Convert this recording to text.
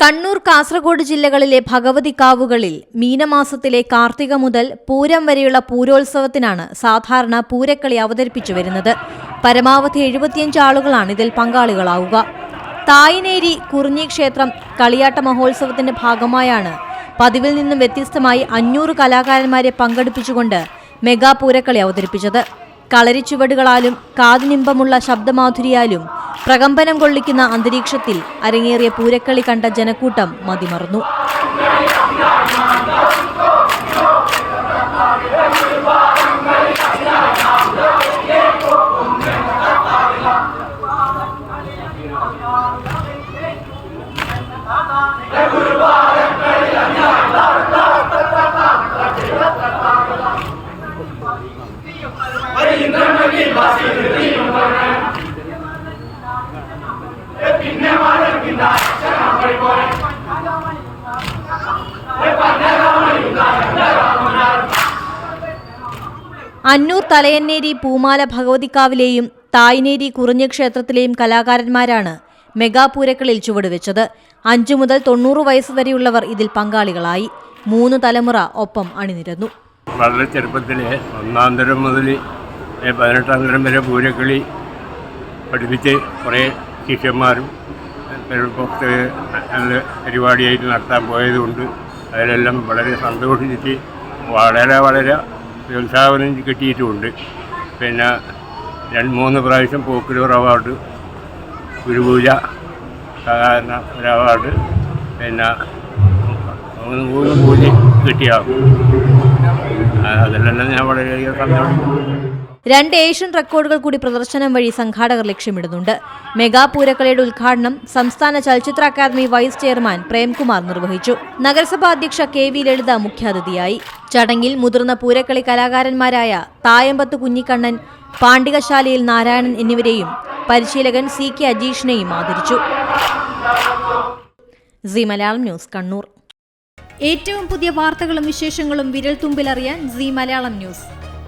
കണ്ണൂർ കാസർഗോഡ് ജില്ലകളിലെ ഭഗവതി കാവുകളിൽ മീനമാസത്തിലെ കാർത്തിക മുതൽ പൂരം വരെയുള്ള പൂരോത്സവത്തിനാണ് സാധാരണ പൂരക്കളി അവതരിപ്പിച്ചു വരുന്നത്. പരമാവധി എഴുപത്തിയഞ്ച് ആളുകളാണ് ഇതിൽ പങ്കാളികളാവുക. തായിനേരി കുറിഞ്ഞി ക്ഷേത്രം കളിയാട്ട മഹോത്സവത്തിന്റെ ഭാഗമായാണ് പതിവിൽ നിന്നും വ്യത്യസ്തമായി അഞ്ഞൂറ് കലാകാരന്മാരെ പങ്കെടുപ്പിച്ചുകൊണ്ട് മെഗാ പൂരക്കളി അവതരിപ്പിച്ചത്. കളരിച്ചുവടുകളാലും കാതിനിമ്പമുള്ള ശബ്ദമാധുരിയാലും പ്രകമ്പനം കൊള്ളിക്കുന്ന അന്തരീക്ഷത്തിൽ അരങ്ങേറിയ പൂരക്കളി കണ്ട ജനക്കൂട്ടം മതിമറന്നു. അന്നൂർ തലയന്നേരി പൂമാല ഭഗവതിക്കാവിലെയും തായ്നേരി കുറിഞ്ഞ ക്ഷേത്രത്തിലെയും കലാകാരന്മാരാണ് മെഗാപൂരക്കളിൽ ചുവടുവെച്ചത്. അഞ്ചു മുതൽ തൊണ്ണൂറ് വയസ്സ് വരെയുള്ളവർ ഇതിൽ പങ്കാളികളായി. മൂന്ന് തലമുറ ഒപ്പം അണിനിരന്നു. വളരെ ചെറുപ്പത്തിലെ ഒന്നാം തരം മുതൽ പതിനെട്ടാം തരം വരെ പൂരക്കളി പഠിപ്പിച്ച് കുറേ ശിഷ്യന്മാരും നല്ല പരിപാടിയായിട്ട് നടത്താൻ പോയതുകൊണ്ട് അതിലെല്ലാം വളരെ സന്തോഷിച്ചിട്ട് വളരെ വളരെ പ്രോത്സാഹനം കിട്ടിയിട്ടുമുണ്ട് പിന്നെ രണ്ട് മൂന്ന് പ്രാവശ്യം പോക്കിലൂർ അവാർഡ് ഗുരുപൂജ സാധാരണ ഒരു അവാർഡ് പിന്നെ മൂന്ന് മൂന്ന് പൂജ കിട്ടിയാകും അതിലെല്ലാം ഞാൻ വളരെയധികം സന്തോഷിക്കുന്നു. രണ്ട് ഏഷ്യൻ റെക്കോർഡുകൾ കൂടി പ്രദർശനം വഴി സംഘാടകർ ലക്ഷ്യമിടുന്നുണ്ട്. മെഗാ പൂരക്കളയുടെ ഉദ്ഘാടനം സംസ്ഥാന ചലച്ചിത്ര അക്കാദമി വൈസ് ചെയർമാൻ പ്രേംകുമാർ നിർവഹിച്ചു. നഗരസഭാ അധ്യക്ഷ കെ വി ലളിത മുഖ്യാതിഥിയായി. ചടങ്ങിൽ മുതിർന്ന പൂരക്കളി കലാകാരന്മാരായ തായമ്പത്ത് കുഞ്ഞിക്കണ്ണൻ പാണ്ഡികശാലയിൽ നാരായണൻ എന്നിവരെയും പരിശീലകൻ സി കെ അജീഷിനെയും ആദരിച്ചു. C Malayalam news Kannur. ഏറ്റവും പുതിയ വാർത്തകളും വിശേഷങ്ങളും വിരൽ തുമ്പിലറിയാൻ സി മലയാളം ന്യൂസ്.